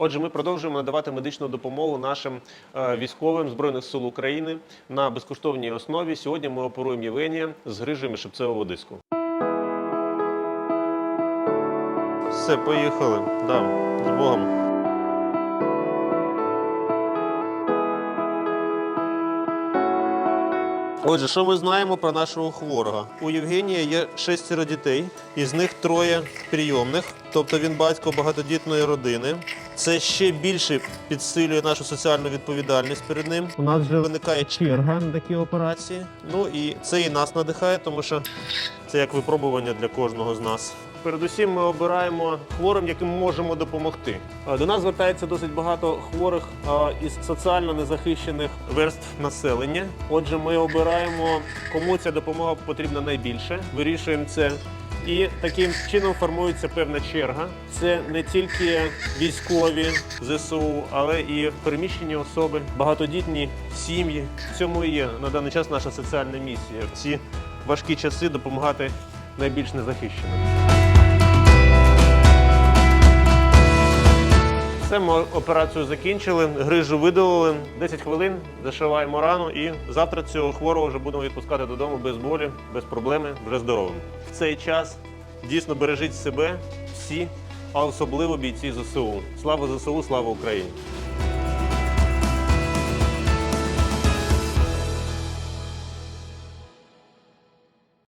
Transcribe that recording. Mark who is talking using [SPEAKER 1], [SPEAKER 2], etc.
[SPEAKER 1] Отже, ми продовжуємо надавати медичну допомогу нашим е, військовим збройних сил України на безкоштовній основі. Сьогодні ми оперуємо Євгенія з грижами шипцевого диску. Все, поїхали. Да, з Богом. Отже, що ми знаємо про нашого хворого? У Євгенія є шестеро дітей, із них троє прийомних, тобто він батько багатодітної родини. Це ще більше підсилює нашу соціальну відповідальність перед ним. У нас вже виникає черга на такі операції. Ну і це і нас надихає, тому що це як випробування для кожного з нас. Передусім, ми обираємо хворим, яким можемо допомогти. Е, До нас звертається досить багато хворих е, із соціально незахищених верств населення. Отже, ми обираємо, кому ця допомога потрібна найбільше. Вирішуємо це. І таким чином формується певна черга. Це не тільки військові ЗСУ, але і переміщені особи, багатодітні сім'ї. В цьому і є на даний час наша соціальна місія. Ці важкі часи допомагати найбільш незахищеним. Все, ми операцію закінчили, грижу видалили. 10 хвилин зашиваємо рану і завтра цього хворого вже будемо відпускати додому без болі, без проблеми, вже здоровим. В цей час дійсно бережіть себе всі, а особливо бійці ЗСУ. Слава ЗСУ, слава Україні!